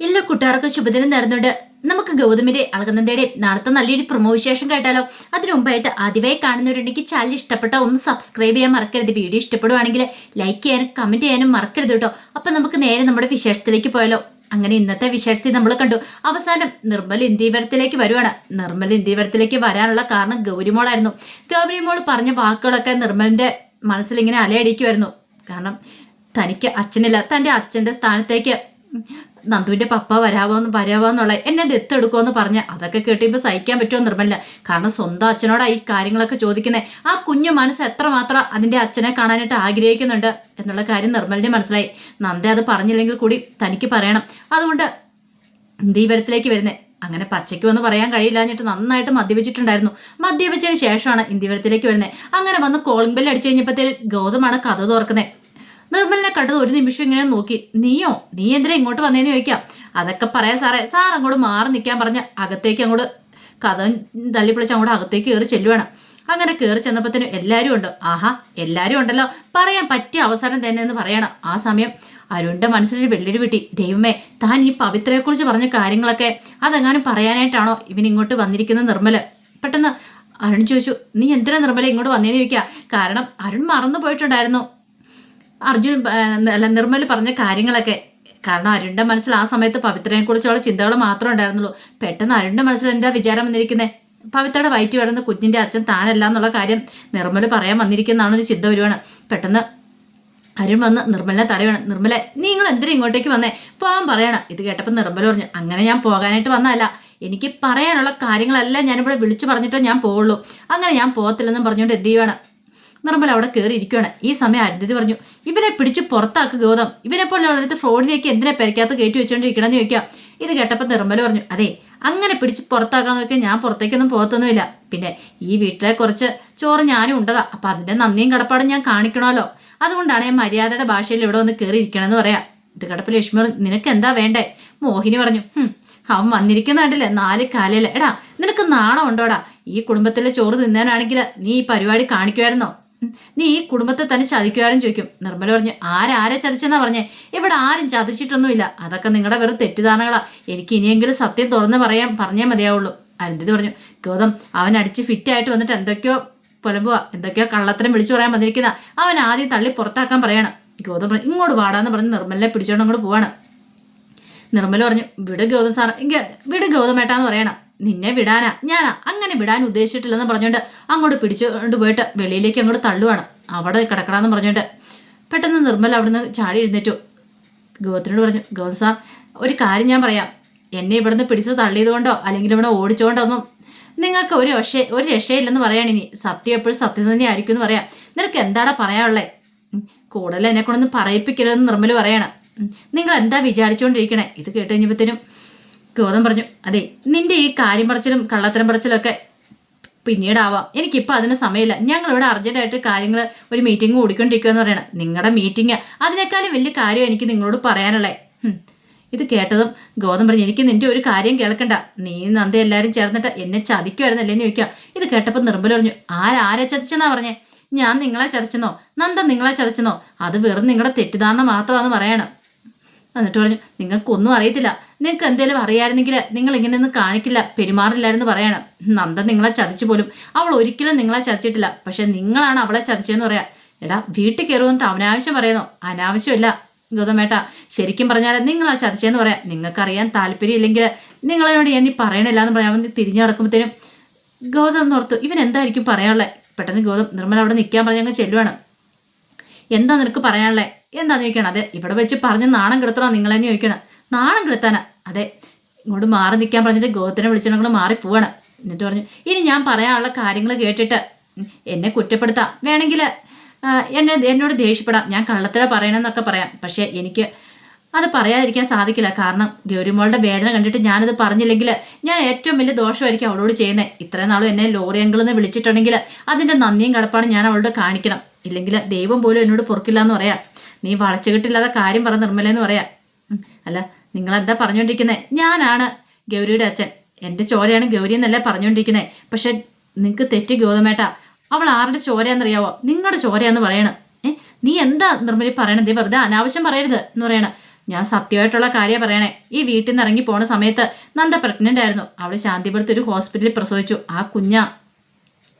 എല്ലാ കൂട്ടുകാർക്കും ശുഭദിനം നേർന്നുകൊണ്ട് നമുക്ക് ഗൗതമിന്റെ അളകനന്ദയുടെ നാളത്തെ നല്ലൊരു പ്രൊമോ വിശേഷം കേട്ടാലോ? അതിനു മുമ്പായിട്ട് ആദ്യമായി കാണുന്നവരുണ്ടെങ്കിൽ ചാനൽ ഇഷ്ടപ്പെട്ട ഒന്ന് സബ്സ്ക്രൈബ് ചെയ്യാൻ മറക്കരുത്. വീഡിയോ ഇഷ്ടപ്പെടുവാണെങ്കിൽ ലൈക്ക് ചെയ്യാനും കമന്റ് ചെയ്യാനും മറക്കരുത് കേട്ടോ. അപ്പൊ നമുക്ക് നേരെ നമ്മുടെ വിശേഷത്തിലേക്ക് പോയാലോ. അങ്ങനെ ഇന്നത്തെ വിശേഷത്തിൽ നമ്മൾ കണ്ടു. അവസാനം നിർമ്മൽ ഇന്ത്യവരത്തിലേക്ക് വരുവാണ്. നിർമ്മൽ ഇന്ത്യവരത്തിലേക്ക് വരാനുള്ള കാരണം ഗൗരിമോളായിരുന്നു. ഗൗരിമോൾ പറഞ്ഞ വാക്കുകളൊക്കെ നിർമ്മലിന്റെ മനസ്സിൽ ഇങ്ങനെ അലയടിക്കുമായിരുന്നു കാരണം തനിക്ക് അച്ഛനില്ല. തന്റെ അച്ഛന്റെ സ്ഥാനത്തേക്ക് നന്ദുവിന്റെ പപ്പ വരാവോന്ന് വരാവോന്നുള്ള എന്നെ ദത്തെടുക്കുമെന്ന് പറഞ്ഞ് അതൊക്കെ കേട്ടിപ്പോൾ സഹിക്കാൻ പറ്റുമോ നിർബന്ധമില്ല. കാരണം സ്വന്തം അച്ഛനോടായി ഈ കാര്യങ്ങളൊക്കെ ചോദിക്കുന്നത് ആ കുഞ്ഞു മനസ്സ് എത്രമാത്രം അതിന്റെ അച്ഛനെ കാണാനായിട്ട് ആഗ്രഹിക്കുന്നുണ്ട് എന്നുള്ള കാര്യം നിർമ്മലിന്റെ മനസ്സിലായി. നന്ദ അത് പറഞ്ഞില്ലെങ്കിൽ കൂടി തനിക്ക് പറയണം. അതുകൊണ്ട് ദീപരത്തിലേക്ക് വരുന്നത് അങ്ങനെ പച്ചയ്ക്ക് വന്ന് പറയാൻ കഴിയില്ലാഞ്ഞിട്ട് നന്നായിട്ട് മദ്യപിച്ചിട്ടുണ്ടായിരുന്നു. മദ്യപിച്ചതിന് ശേഷമാണ് ഇന്ത്യവരത്തിലേക്ക് വരുന്നത് അങ്ങനെ വന്ന് കോളിംഗ് ബെല്ല് അടിച്ചു കഴിഞ്ഞപ്പോഴത്തേ ഗൗതമാണ് കഥ തുറക്കുന്നത് നിർമ്മലിനെ കണ്ടത് ഒരു നിമിഷം ഇങ്ങനെ നോക്കി. നീയോ? നീ എന്തിനാ ഇങ്ങോട്ട് വന്നേന്ന് ചോദിക്കാം. അതൊക്കെ പറയാം സാറേ. സാർ അങ്ങോട്ട് മാറി നിൽക്കാൻ പറഞ്ഞ് അകത്തേക്ക് അങ്ങോട്ട് കഥ തള്ളിപ്പിടിച്ച് അങ്ങോട്ട് അകത്തേക്ക് കയറി ചെല്ലുവാണ്. അങ്ങനെ കയറി ചെന്നപ്പോഴത്തേനും എല്ലാവരും ഉണ്ട്. ആഹാ എല്ലാവരും ഉണ്ടല്ലോ. പറയാൻ പറ്റിയ അവസരം തന്നെ എന്ന് പറയണം. ആ സമയം അരുണിന്റെ മനസ്സിലൊരു വെള്ളിരി വിട്ടി ദൈവമേ താൻ ഈ പവിത്രയെക്കുറിച്ച് പറഞ്ഞ കാര്യങ്ങളൊക്കെ അതെങ്ങാനും പറയാനായിട്ടാണോ ഇവൻ ഇങ്ങോട്ട് വന്നിരിക്കുന്ന നിർമ്മൽ? പെട്ടെന്ന് അരുൺ ചോദിച്ചു നീ എന്തിനാ നിർമ്മല ഇങ്ങോട്ട് വന്നേന്ന് ചോദിക്കുക കാരണം അരുൺ മറന്നു പോയിട്ടുണ്ടായിരുന്നു. അർജുൻ അല്ല നിർമ്മൽ പറഞ്ഞ കാര്യങ്ങളൊക്കെ. കാരണം അരുണിന്റെ മനസ്സിൽ ആ സമയത്ത് പവിത്രയെ കുറിച്ചുള്ള ചിന്തകൾ മാത്രമേ ഉണ്ടായിരുന്നുള്ളൂ. പെട്ടെന്ന് അരുണിന്റെ മനസ്സിൽ എന്താ വിചാരം വന്നിരിക്കുന്നത് പവിത്രയുടെ വയറ്റ് കിടന്ന കുഞ്ഞിന്റെ അച്ഛൻ താനല്ല എന്നുള്ള കാര്യം നിർമ്മൽ പറയാൻ വന്നിരിക്കുന്നതാണോ ഒരു ചിന്ത വരുവാണ്. പെട്ടെന്ന് അരുൺ വന്ന് നിർമ്മലിനെ തടയാണ് നിർമ്മലെ നിങ്ങൾ എന്തിനാ ഇങ്ങോട്ടേക്ക് വന്നേ? പോകാൻ പറയണം. ഇത് കേട്ടപ്പോൾ നിർമ്മല പറഞ്ഞു അങ്ങനെ ഞാൻ പോകാനായിട്ട് വന്നതല്ല. എനിക്ക് പറയാനുള്ള കാര്യങ്ങളെല്ലാം ഞാനിവിടെ വിളിച്ചു പറഞ്ഞിട്ടേ ഞാൻ പോവുള്ളൂ. അങ്ങനെ ഞാൻ പോകത്തില്ലെന്നും പറഞ്ഞുകൊണ്ട് എന്ത് ചെയ്യുവാണ്? നിർമ്മല അവിടെ കയറി ഇരിക്കുകയാണ് ഈ സമയം അരുന്ധതി പറഞ്ഞു ഇവനെ പിടിച്ച് പുറത്താക്ക് ഗൗതം. ഇവനെ പോലെ ഉള്ളടുത്ത് ഫ്രോഡിലേക്ക് എന്തിനെ പെരക്കകത്ത് കയറ്റി വെച്ചുകൊണ്ടിരിക്കണം എന്ന് ചോദിക്കാം. ഇത് കേട്ടപ്പോൾ നിർമ്മല പറഞ്ഞു അതെ അങ്ങനെ പിടിച്ച് പുറത്താക്കാന്ന് നോക്കിയാൽ ഞാൻ പുറത്തേക്കൊന്നും പോകത്തൊന്നുമില്ല. പിന്നെ ഈ വീട്ടിലെ കുറച്ച് ചോറ് ഞാനും ഉണ്ടതാ. അപ്പം അതിന്റെ നന്ദിയും കടപ്പാടും ഞാൻ കാണിക്കണമല്ലോ. അതുകൊണ്ടാണ് ഞാൻ മര്യാദയുടെ ഭാഷയിൽ ഇവിടെ വന്ന് കയറി ഇരിക്കണമെന്ന് പറയാം. ഇത് കിടപ്പ് ലക്ഷ്മി നിനക്ക് എന്താ വേണ്ടേ? മോഹിനി പറഞ്ഞു അവൻ വന്നിരിക്കുന്ന കണ്ടില്ലേ നാല് കാലയിലെ എടാ നിനക്ക് നാണം ഉണ്ടോടാ ഈ കുടുംബത്തിലെ ചോറ് തിന്നാനാണെങ്കിൽ നീ ഈ പരിപാടി കാണിക്കുമായിരുന്നോ? നീ ഈ കുടുംബത്തെ തന്നെ ചതിക്കുവാനും ചോദിക്കും. നിർമ്മല പറഞ്ഞു ആരാരെ ചതിച്ചെന്നാ പറഞ്ഞേ? ഇവിടെ ആരും ചതിച്ചിട്ടൊന്നുമില്ല. അതൊക്കെ നിങ്ങളുടെ വെറും തെറ്റിദ്ധാരണകളാ. എനിക്ക് ഇനിയെങ്കിലും സത്യം തുറന്ന് പറയാൻ പറഞ്ഞേ മതിയാവുള്ളൂ. അരുന്ധതി പറഞ്ഞു ഗൗതം അവൻ അടിച്ച് ഫിറ്റായിട്ട് വന്നിട്ട് എന്തൊക്കെയോ പുലമ്പുക എന്തൊക്കെയോ കള്ളത്തരം വിളിച്ചു പറയാൻ വന്നിരിക്കുന്ന. അവൻ ആദ്യം തള്ളി പുറത്താക്കാൻ പറയണം. ഗൗതം പറഞ്ഞു ഇങ്ങോട്ട് വാടാന്ന് പറഞ്ഞ് നിർമ്മലിനെ പിടിച്ചോണ്ട് അങ്ങോട്ട് പോവാണ്. നിർമ്മല പറഞ്ഞു വിട് ഗൗതം സാർ വിട് ഗൗതമേട്ടാന്ന് പറയണം. നിന്നെ വിടാനാ ഞാനാ അങ്ങനെ വിടാൻ ഉദ്ദേശിച്ചിട്ടില്ലെന്ന് പറഞ്ഞുകൊണ്ട് അങ്ങോട്ട് പിടിച്ചുകൊണ്ട് പോയിട്ട് വെളിയിലേക്ക് അങ്ങോട്ട് തള്ളുവാണ്. അവിടെ കിടക്കണമെന്ന് പറഞ്ഞുകൊണ്ട് പെട്ടെന്ന് നിർമ്മൽ അവിടുന്ന് ചാടി എഴുന്നേറ്റു. ഗോവത്തിനോട് പറഞ്ഞു ഗോവൻ സാർ ഒരു കാര്യം ഞാൻ പറയാം. എന്നെ ഇവിടുന്ന് പിടിച്ച് തള്ളിയതുകൊണ്ടോ അല്ലെങ്കിൽ ഇവിടെ ഓടിച്ചുകൊണ്ടോ ഒന്നും നിങ്ങൾക്ക് ഒരു രക്ഷ ഒരു രക്ഷയില്ലെന്ന് പറയാണ് ഇനി സത്യം എപ്പോഴും സത്യം തന്നെ ആയിരിക്കും എന്ന് പറയാം. നിനക്ക് എന്താടാ പറയാനുള്ളത് കൂടുതൽ എന്നെ കൊണ്ടൊന്നും പറയിപ്പിക്കരുതെന്ന് നിർമ്മൽ പറയണം. നിങ്ങൾ എന്താ വിചാരിച്ചുകൊണ്ടിരിക്കണേ ഇത് കേട്ട് കഴിഞ്ഞപ്പോഴത്തേനും ഗൗതം പറഞ്ഞു അതെ നിന്റെ ഈ കാര്യം പറച്ചിലും കള്ളത്തരം പറച്ചിലും ഒക്കെ പിന്നീടാവാം. എനിക്കിപ്പോൾ അതിന് സമയമില്ല. ഞങ്ങൾ ഞങ്ങളിവിടെ അർജന്റായിട്ട് കാര്യങ്ങൾ ഒരു മീറ്റിംഗ് ഓടിക്കൊണ്ടിരിക്കുകയെന്ന് പറയണം. നിങ്ങളുടെ മീറ്റിംഗ് അതിനേക്കാളും വലിയ കാര്യം എനിക്ക് നിങ്ങളോട് പറയാനുള്ളേ. ഇത് കേട്ടതും ഗോതം പറഞ്ഞു എനിക്ക് നിന്റെ ഒരു കാര്യം കേൾക്കണ്ട. നീ നന്ദ എല്ലാവരും ചേർന്നിട്ട് എന്നെ ചതിക്കുമായിരുന്നല്ലേന്ന് ചോദിക്കാം. ഇത് കേട്ടപ്പോൾ നിർമ്മല പറഞ്ഞു ആരാരെ ചതിച്ചെന്നാ പറഞ്ഞേ? ഞാൻ നിങ്ങളെ ചതിച്ചെന്നോ? നന്ദ നിങ്ങളെ ചതിച്ചെന്നോ? അത് വെറും നിങ്ങളുടെ തെറ്റിദ്ധാരണ മാത്രമാണെന്ന് പറയണം. എന്നിട്ട് പറഞ്ഞു നിങ്ങൾക്കൊന്നും അറിയത്തില്ല. നിങ്ങൾക്ക് എന്തെങ്കിലും അറിയായിരുന്നെങ്കിൽ നിങ്ങൾ ഇങ്ങനെയൊന്നും കാണിക്കില്ല. പെരുമാറില്ലായിരുന്നു പറയണം. നന്ദ നിങ്ങളെ ചതിച്ചു പോലും. അവൾ ഒരിക്കലും നിങ്ങളെ ചതിച്ചിട്ടില്ല. പക്ഷെ നിങ്ങളാണ് അവളെ ചതിച്ചതെന്ന് പറയാം. എടാ വീട്ടിൽ കയറുമെന്നിട്ട് അവനാവശ്യം പറയുന്നു. അനാവശ്യമല്ല ഗൗതമേട്ട ശരിക്കും പറഞ്ഞാൽ നിങ്ങളാ ചതിച്ചതെന്ന് പറയാം. നിങ്ങൾക്കറിയാൻ താല്പര്യമില്ലെങ്കിൽ നിങ്ങളോട് ഞാൻ ഈ പറയണില്ല എന്ന് പറയാൻ വേണ്ടി തിരിഞ്ഞു നടക്കുമ്പോഴത്തേനും ഗൗതം ഓർത്തു ഇവൻ എന്തായിരിക്കും പറയാനുള്ളത് പെട്ടെന്ന് ഗൗതം നിർമ്മല അവിടെ നിൽക്കാൻ പറഞ്ഞങ്ങ് ചെല്ലുവാണ്. എന്താ നിനക്ക് പറയാനുള്ളത് എന്താന്ന് ചോദിക്കണം? അതെ ഇവിടെ വെച്ച് പറഞ്ഞ് നാണം കെടുത്തണോ നിങ്ങളെന്ന് ചോദിക്കണം. നാണം കെടുത്താനാ? അതെ ഇങ്ങോട്ട് മാറി നിൽക്കാൻ പറഞ്ഞിട്ട് ഗോത്തിനെ വിളിച്ചിട്ട് മാറി പോവാണ്. എന്നിട്ട് പറഞ്ഞു ഇനി ഞാൻ പറയാനുള്ള കാര്യങ്ങൾ കേട്ടിട്ട് എന്നെ കുറ്റപ്പെടുത്താം. വേണമെങ്കിൽ എന്നെ എന്നോട് ദേഷ്യപ്പെടാം. ഞാൻ കള്ളത്തര പറയണമെന്നൊക്കെ പറയാം. പക്ഷേ എനിക്ക് അത് പറയാതിരിക്കാൻ സാധിക്കില്ല. കാരണം ഗൗരിമോളുടെ വേദന കണ്ടിട്ട് ഞാനത് പറഞ്ഞില്ലെങ്കിൽ ഞാൻ ഏറ്റവും വലിയ ദോഷമായിരിക്കും അവളോട് ചെയ്യുന്നത് ഇത്രയും നാളും എന്നെ ലോറി അങ്കിൾ എന്ന് വിളിച്ചിട്ടുണ്ടെങ്കിൽ അതിന്റെ നന്ദിയും കടപ്പാടും ഞാൻ അവളോട് കാണിക്കണം. ഇല്ലെങ്കിൽ ദൈവം പോലും എന്നോട് പൊറുക്കില്ല എന്ന് പറയാം. നീ വളച്ചുകെട്ടില്ലാതെ കാര്യം പറ നിർമ്മലെന്ന് പറയാം. അല്ല നിങ്ങളെന്താ പറഞ്ഞുകൊണ്ടിരിക്കുന്നത് ഞാനാണ് ഗൗരിയുടെ അച്ഛൻ. എന്റെ ചോരയാണ് ഗൗരി എന്നല്ലേ പറഞ്ഞുകൊണ്ടിരിക്കുന്നത് പക്ഷെ നിങ്ങൾക്ക് തെറ്റ് ഗൗതമേട്ട. അവൾ ആരുടെ ചോരയാണെന്നറിയാവോ? നിങ്ങളുടെ ചോരയാന്ന് പറയണം. നീ എന്താ നിർമ്മലി പറയണത്? വെറുതെ അനാവശ്യം പറയരുത് എന്ന് പറയണം. ഞാൻ സത്യമായിട്ടുള്ള കാര്യം പറയണേ. ഈ വീട്ടിൽ നിന്ന് ഇറങ്ങി പോണ സമയത്ത് നന്ദ പ്രഗ്നന്റ് ആയിരുന്നു. അവൾ ശാന്തിപുരത്ത് ഒരു ഹോസ്പിറ്റലിൽ പ്രസവിച്ചു. ആ കുഞ്ഞ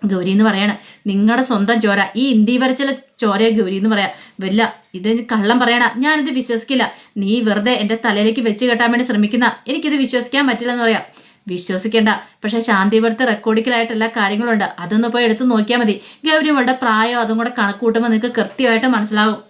ഗൗരി എന്ന് പറയാണ്. നിങ്ങളുടെ സ്വന്തം ചോര. ഈ ഇന്ത്യ വരച്ചിലെ ചോരയെ ഗൗരി എന്ന് പറയാം. വല്ല ഇത് കള്ളം പറയണ. ഞാനിത് വിശ്വസിക്കില്ല. നീ വെറുതെ എന്റെ തലയിലേക്ക് വെച്ച് കെട്ടാൻ വേണ്ടി ശ്രമിക്കുന്ന. എനിക്കിത് വിശ്വസിക്കാൻ പറ്റില്ല എന്ന് പറയാം. വിശ്വസിക്കേണ്ട. പക്ഷേ ശാന്തിപുരത്ത് റെക്കോർഡിക്കലായിട്ട് എല്ലാ കാര്യങ്ങളുണ്ട്. അതൊന്ന് പോയി എടുത്ത് നോക്കിയാൽ മതി. ഗൗരി മോളുടെ പ്രായം അതും കൂടെ കണക്കൂട്ടുമ്പോൾ നിങ്ങൾക്ക് കൃത്യമായിട്ട് മനസ്സിലാവും.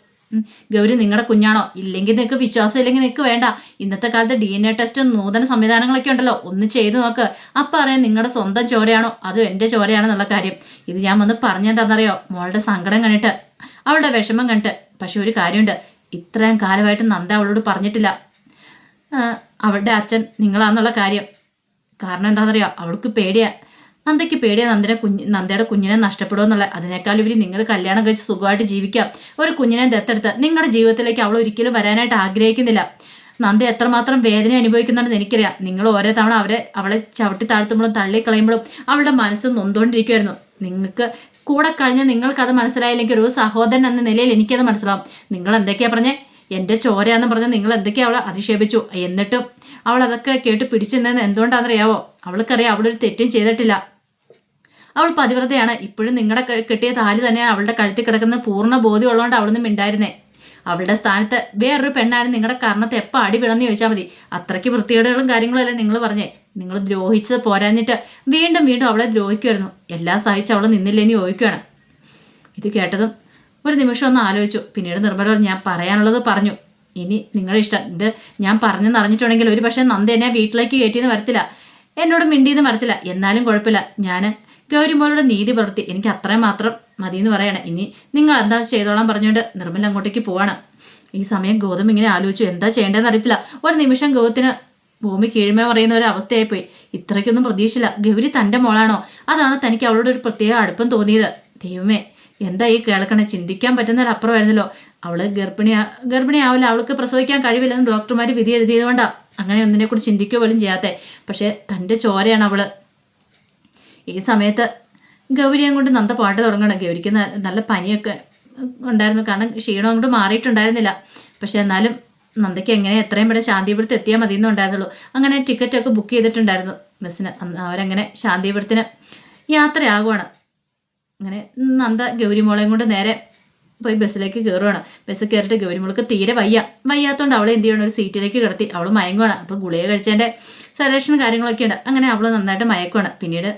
ഗൗരി നിങ്ങളുടെ കുഞ്ഞാണോ? ഇല്ലെങ്കിൽ നിങ്ങൾക്ക് വിശ്വാസം ഇല്ലെങ്കിൽ നിങ്ങൾക്ക് വേണ്ട. ഇന്നത്തെ കാലത്ത് ഡി എൻ എ ടെസ്റ്റ് നൂതന സംവിധാനങ്ങളൊക്കെ ഉണ്ടല്ലോ. ഒന്ന് ചെയ്ത് നോക്ക്. അപ്പം അറിയാം നിങ്ങളുടെ സ്വന്തം ചോരയാണോ? അതോ എന്റെ ചോരയാണെന്നുള്ള കാര്യം. ഇത് ഞാൻ വന്ന് പറഞ്ഞെന്താണെന്നറിയോ മോളുടെ സങ്കടം കണ്ടിട്ട് അവളുടെ വിഷമം കണ്ടിട്ട്. പക്ഷെ ഒരു കാര്യമുണ്ട്. ഇത്രയും കാലമായിട്ട് നന്ദ അവളോട് പറഞ്ഞിട്ടില്ല. അവളുടെ അച്ഛൻ നിങ്ങളാന്നുള്ള കാര്യം. കാരണം എന്താണെന്നറിയോ? അവൾക്ക് പേടിയാ. നന്ദയ്ക്ക് പേടിയാ നന്ദനെ കുഞ്ഞ് നന്ദയുടെ കുഞ്ഞിനെ നഷ്ടപ്പെടുമെന്നുള്ള അതിനേക്കാൾ ഉപരി നിങ്ങൾ കല്യാണം കഴിച്ച് സുഖമായിട്ട് ജീവിക്കാം. ഒരു കുഞ്ഞിനെ ദത്തെടുത്ത് നിങ്ങളുടെ ജീവിതത്തിലേക്ക് അവൾ ഒരിക്കലും വരാനായിട്ട് ആഗ്രഹിക്കുന്നില്ല. നന്ദ എത്രമാത്രം വേദന അനുഭവിക്കുന്നുണ്ടെന്ന് എനിക്കറിയാം. നിങ്ങൾ ഓരോ തവണ അവരെ അവളെ ചവിട്ടി താഴ്ത്തുമ്പോഴും തള്ളിക്കളയുമ്പോഴും അവളുടെ മനസ്സ് നൊന്തുകൊണ്ടിരിക്കുമായിരുന്നു നിങ്ങൾക്ക് കൂടെ കഴിഞ്ഞ് നിങ്ങൾക്കത് മനസ്സിലായില്ലെങ്കിൽ ഒരു സഹോദരൻ എന്ന നിലയിൽ എനിക്കത് മനസ്സിലാവും. നിങ്ങൾ എന്തൊക്കെയാ പറഞ്ഞേ? എന്റെ ചോരയാന്ന് പറഞ്ഞ് നിങ്ങൾ എന്തൊക്കെയാ അവളെ അധിക്ഷേപിച്ചു? എന്നിട്ടും അവൾ അതൊക്കെ കേട്ട് പിടിച്ചു നിന്നത് എന്തുകൊണ്ടാണെന്നറിയാവോ? അവൾക്കറിയാം അവളൊരു തെറ്റും ചെയ്തിട്ടില്ല. അവൾ പതിവ്രതയാണ്. ഇപ്പോഴും നിങ്ങളുടെ കിട്ടിയ താലി തന്നെയാണ് അവളുടെ കഴുത്തിൽ കിടക്കുന്ന പൂർണ ബോധ്യമുള്ളതുകൊണ്ട് അവളൊന്നും മിണ്ടായിരുന്നേ. അവളുടെ സ്ഥാനത്ത് വേറൊരു പെണ്ണാണ് നിങ്ങളുടെ കർണത്തെ എപ്പോൾ അടി വിളന്ന് ചോദിച്ചാൽ മതി. അത്രയ്ക്ക് വൃത്തികേടുകളും കാര്യങ്ങളും അല്ലേ നിങ്ങൾ പറഞ്ഞേ. നിങ്ങൾ ദ്രോഹിച്ചത് പോരാഞ്ഞിട്ട് വീണ്ടും വീണ്ടും അവളെ ദ്രോഹിക്കുമായിരുന്നു എല്ലാം സഹിച്ച് അവളെ നിന്നില്ലേന്ന് ചോദിക്കുകയാണ് ഇത് കേട്ടതും ഒരു നിമിഷം ഒന്ന് ആലോചിച്ചു. പിന്നീട് നിർമ്മല ഞാൻ പറയാനുള്ളത് പറഞ്ഞു. ഇനി നിങ്ങളുടെ ഇഷ്ടം. ഇത് ഞാൻ പറഞ്ഞെന്ന് അറിഞ്ഞിട്ടുണ്ടെങ്കിൽ ഒരു പക്ഷേ നന്ദ എന്നെ വീട്ടിലേക്ക് കയറ്റിയെന്ന് വരത്തില്ല. എന്നോട് മിണ്ടിയെന്ന് വരത്തില്ല. എന്നാലും കുഴപ്പമില്ല. ഞാൻ ഗൗരിമോളുടെ നീതി പുലർത്തി. എനിക്ക് അത്രയും മാത്രം മതി എന്ന് പറയണം. ഇനി നിങ്ങൾ എന്താ ചെയ്തോളാം പറഞ്ഞുകൊണ്ട് നിർമ്മല അങ്ങോട്ടേക്ക് പോവാണ്. ഈ സമയം ഗൗതം ഇങ്ങനെ ആലോചിച്ചു. എന്താ ചെയ്യേണ്ടതെന്ന് അറിയത്തില്ല. ഒരു നിമിഷം ഗൗതത്തിന് ഭൂമി കീഴ്മ പറയുന്ന ഒരു അവസ്ഥയായിപ്പോയി. ഇത്രയ്ക്കൊന്നും പ്രതീക്ഷയില്ല. ഗൗരി തന്റെ മോളാണോ? അതാണ് തനിക്ക് അവളോട് ഒരു പ്രത്യേക അടുപ്പം തോന്നിയത്. ദൈവമേ എന്താ ഈ കേൾക്കണേ? ചിന്തിക്കാൻ പറ്റുന്നതിലപ്പുറമായിരുന്നല്ലോ അവൾ ഗർഭിണിയാ ഗർഭിണിയാവില്ല. അവൾക്ക് പ്രസവിക്കാൻ കഴിവില്ലെന്ന് ഡോക്ടർമാർ വിധി എഴുതിയത് കൊണ്ടാണ് അങ്ങനെ ഒന്നിനെക്കുറിച്ച് ചിന്തിക്കുക പോലും ചെയ്യാത്തെ. പക്ഷേ തന്റെ ചോരയാണ് അവൾ. ഈ സമയത്ത് ഗൗരിയും കൊണ്ട് നന്ദ പാട്ട് തുടങ്ങണം. ഗൗരിക്ക് നല്ല പനിയൊക്കെ ഉണ്ടായിരുന്നു. കാരണം ക്ഷീണം അങ്ങോട്ട് മാറിയിട്ടുണ്ടായിരുന്നില്ല. പക്ഷെ എന്നാലും നന്ദയ്ക്ക് എങ്ങനെ എത്രയും പെട്ടെന്ന് ശാന്തിപുരത്ത് എത്തിയാൽ മതി എന്നുണ്ടായിരുന്നുള്ളൂ അങ്ങനെ ടിക്കറ്റൊക്കെ ബുക്ക് ചെയ്തിട്ടുണ്ടായിരുന്നു ബസ്സിന് അവരങ്ങനെ ശാന്തിപുരത്തിന് യാത്രയാകുവാണ്. അങ്ങനെ നന്ദ ഗൗരിമോളെയും കൊണ്ട് നേരെ പോയി ബസ്സിലേക്ക് കയറുവാണ്. ബസ് കയറിയിട്ട് ഗൗരിമോൾക്ക് തീരെ വയ്യ. വയ്യാത്തതുകൊണ്ട് അവളെ എന്ത് ചെയ്യണം? ഒരു സീറ്റിലേക്ക് കിടത്തി അവൾ മയങ്ങുവാണ്. അപ്പോൾ ഗുളിക കഴിച്ചതിന്റെ സഡേഷനും കാര്യങ്ങളൊക്കെ ഉണ്ട് അങ്ങനെ അവൾ നന്നായിട്ട് മയക്കുവാണ്. പിന്നീട്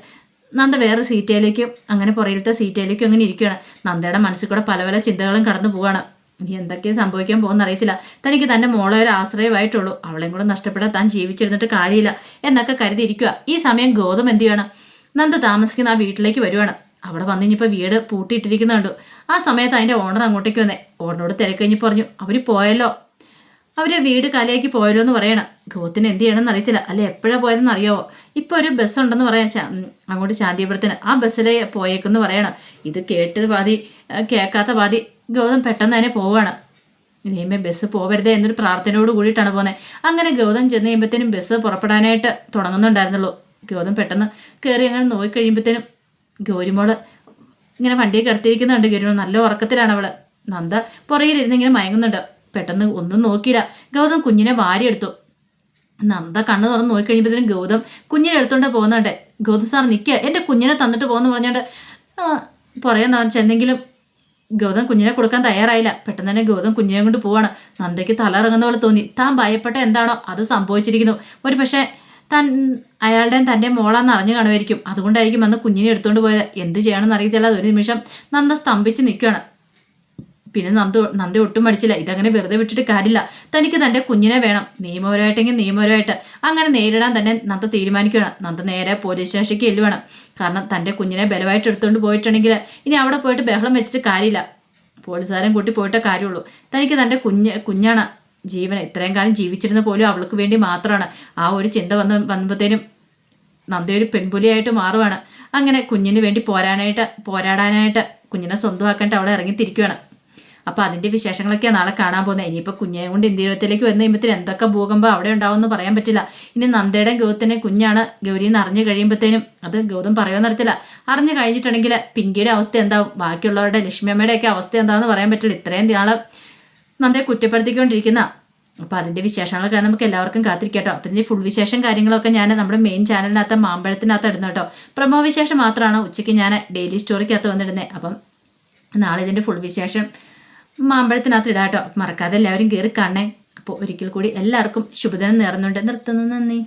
നന്ദ വേറെ സീറ്റയിലേക്കും അങ്ങനെ പുറയിലത്തെ സീറ്റയിലേക്കും അങ്ങനെ ഇരിക്കുകയാണ്. നന്ദയുടെ മനസ്സിൽ കൂടെ പല പല ചിന്തകളും കടന്നു പോവാണ് ഇനി എന്തൊക്കെ സംഭവിക്കാൻ പോകുന്ന അറിയത്തില്ല തനിക്ക് തന്റെ മോളെ ഒരു ആശ്രയമായിട്ടുള്ളൂ. അവളെയും കൂടെ നഷ്ടപ്പെടാൻ താൻ ജീവിച്ചിരുന്നിട്ട് കാര്യമില്ല എന്നൊക്കെ കരുതിയിരിക്കുക. ഈ സമയം ഗോതം എന്ത് ചെയ്യണം? നന്ദ താമസിക്കുന്ന ആ വീട്ടിലേക്ക് വരുവാണ്. അവിടെ വന്ന് ഇനിയിപ്പോൾ വീട് പൂട്ടിയിട്ടിരിക്കുന്നുണ്ട്. ആ സമയത്ത് അതിന്റെ ഓണർ അങ്ങോട്ടേക്ക് വന്നേ. ഓണറോട് തിരക്കഴിഞ്ഞ് പറഞ്ഞു അവർ പോയല്ലോ. അവർ വീട് കലയാക്കി പോയല്ലോ എന്ന് പറയണം. ഗോത്തിന് എന്ത് ചെയ്യണമെന്ന് അറിയത്തില്ല. അല്ലെ എപ്പോഴാണ് പോയതെന്ന് അറിയാവോ? ഇപ്പോൾ ഒരു ബസ് ഉണ്ടെന്ന് പറയാൻ അങ്ങോട്ട് ശാന്തിപുരത്തിന്. ആ ബസ്സിലെ പോയേക്കെന്ന് പറയണം. ഇത് കേട്ടത് പാതി കേൾക്കാത്ത പാതി ഗൗതം പെട്ടെന്ന് തന്നെ പോവുകയാണ് ഇനിയുമ്പോൾ ബസ് പോവരുതേ എന്നൊരു പ്രാർത്ഥനയോട് കൂടിയിട്ടാണ് പോകുന്നത് അങ്ങനെ ഗൗതം ചെന്ന് കഴിയുമ്പോഴത്തേനും ബസ് പുറപ്പെടാനായിട്ട് തുടങ്ങുന്നുണ്ടായിരുന്നുള്ളൂ. ഗൗതം പെട്ടെന്ന് കയറി അങ്ങനെ നോക്കി കഴിയുമ്പോഴത്തേനും ഗൗരിമോൾ ഇങ്ങനെ വണ്ടിയിൽ കിടത്തിയിരിക്കുന്നുണ്ട് ഗൗരിമോൾ നല്ല ഉറക്കത്തിലാണ് അവൾ. നന്ദ പുറകിലിരുന്ന് ഇങ്ങനെ മയങ്ങുന്നുണ്ട്. പെട്ടെന്ന് ഒന്നും നോക്കിയില്ല. ഗൗതം കുഞ്ഞിനെ വാരിയെടുത്തു. നന്ദ കണ്ണു തുറന്ന് നോക്കിക്കഴിയുമ്പോഴത്തേനും ഗൗതം കുഞ്ഞിനെ എടുത്തോണ്ട് പോകുന്നുണ്ട് ഗൗതം സാർ നിൽക്കുക എന്റെ കുഞ്ഞിനെ തന്നിട്ട് പോകുന്നു പറഞ്ഞോണ്ട് പുറകെ നടച്ചെന്തെങ്കിലും ഗൗതം കുഞ്ഞിനെ കൊടുക്കാൻ തയ്യാറായില്ല. പെട്ടെന്ന് തന്നെ ഗൗതം കുഞ്ഞിനെ കൊണ്ട് പോവാണ്. നന്ദയ്ക്ക് തല ഇറങ്ങുന്ന പോലെ തോന്നി. താൻ ഭയപ്പെട്ട എന്താണോ അത് സംഭവിച്ചിരിക്കുന്നു. ഒരു പക്ഷേ താൻ അയാളുടെയും തന്റെ മോളാന്ന് അറിഞ്ഞു കാണുമായിരിക്കും. അതുകൊണ്ടായിരിക്കും അന്ന് കുഞ്ഞിനെ എടുത്തുകൊണ്ട് പോയത്. എന്ത് ചെയ്യണമെന്ന് അറിയത്തില്ല ഒരു നിമിഷം നന്ദ സ്തംഭിച്ച് നിൽക്കുകയാണ്. പിന്നെ നന്ദ നന്ദ ഒട്ടും പഠിച്ചില്ല ഇതങ്ങനെ വെറുതെ വിട്ടിട്ട് കാര്യമില്ല. തനിക്ക് തന്റെ കുഞ്ഞിനെ വേണം. നിയമപരമായിട്ടെങ്കിൽ നിയമപരമായിട്ട്. അങ്ങനെ നേരിടാൻ തന്നെ നന്ദ തീരുമാനിക്കുകയാണ്. നന്ദ നേരെ പോലീസ് സ്റ്റേഷനിലേക്ക് എല്ലുവേണം കാരണം തന്റെ കുഞ്ഞിനെ ബലമായിട്ട് എടുത്തുകൊണ്ട് പോയിട്ടുണ്ടെങ്കിൽ ഇനി അവിടെ പോയിട്ട് ബഹളം വെച്ചിട്ട് കാര്യമില്ല. പോലീസുകാരൻ കൂട്ടി പോയിട്ടേ കാര്യമുള്ളൂ. തനിക്ക് തന്റെ കുഞ്ഞ് കുഞ്ഞാണ് ജീവൻ ഇത്രയും കാലം ജീവിച്ചിരുന്ന പോലും അവൾക്ക് വേണ്ടി മാത്രമാണ്. ആ ഒരു ചിന്ത വന്ന് വന്നപ്പോഴത്തേനും നന്ദ ഒരു പെൺപുലിയായിട്ട് മാറുവാണ്. അങ്ങനെ കുഞ്ഞിന് വേണ്ടി പോരാനായിട്ട് പോരാടാനായിട്ട് കുഞ്ഞിനെ സ്വന്തമാക്കാനായിട്ട് അവളെ ഇറങ്ങിത്തിരിക്കുകയാണ് അപ്പോൾ അതിന്റെ വിശേഷങ്ങളൊക്കെ നാളെ കാണാൻ പോകുന്നത് ഇനിയിപ്പോൾ കുഞ്ഞെ കൊണ്ട് ഇന്ത്യയിലേക്ക് വന്ന് കഴിയുമ്പോൾ എന്തൊക്കെ ഭൂകമ്പം അവിടെ ഉണ്ടാവുമെന്ന് പറയാൻ പറ്റില്ല. ഇനി നന്ദയുടെ ഗൗതത്തിന്റെ കുഞ്ഞാണ് ഗൗരിന്ന് അറിഞ്ഞു കഴിയുമ്പോഴത്തേനും അത് ഗൗതം പറയുമെന്ന് അറിയത്തില്ല. അറിഞ്ഞു കഴിഞ്ഞിട്ടുണ്ടെങ്കിൽ പിങ്കിയുടെ അവസ്ഥ എന്താവും? ബാക്കിയുള്ളവരുടെ ലക്ഷ്മിയമ്മയുടെയൊക്കെ അവസ്ഥ എന്താണെന്ന് പറയാൻ പറ്റില്ല. ഇത്രയും നാളെ നന്ദയെ കുറ്റപ്പെടുത്തിക്കൊണ്ടിരിക്കുന്ന. അപ്പോൾ അതിന്റെ വിശേഷങ്ങളൊക്കെ നമുക്ക് എല്ലാവർക്കും കാത്തിരിക്കട്ടോ. അതിന്റെ ഫുൾ വിശേഷം കാര്യങ്ങളൊക്കെ ഞാൻ നമ്മുടെ മെയിൻ ചാനലിനകത്ത് മാമ്പഴത്തിനകത്ത് ഇടുന്നു കേട്ടോ പ്രമോ വിശേഷം മാത്രമാണ് ഉച്ചയ്ക്ക് ഞാൻ ഡെയിലി സ്റ്റോറിക്കകത്ത് വന്നിടുന്നത് അപ്പം നാളെ ഇതിന്റെ ഫുൾ വിശേഷം മാമ്പഴത്തിനകത്ത് ഇടാം കേട്ടോ മറക്കാതെ എല്ലാവരും കയറി കാണണേ. അപ്പോൾ ഒരിക്കൽ കൂടി എല്ലാവർക്കും ശുഭദിനം നേർന്നുകൊണ്ട് നിർത്തുന്നു. നന്ദി.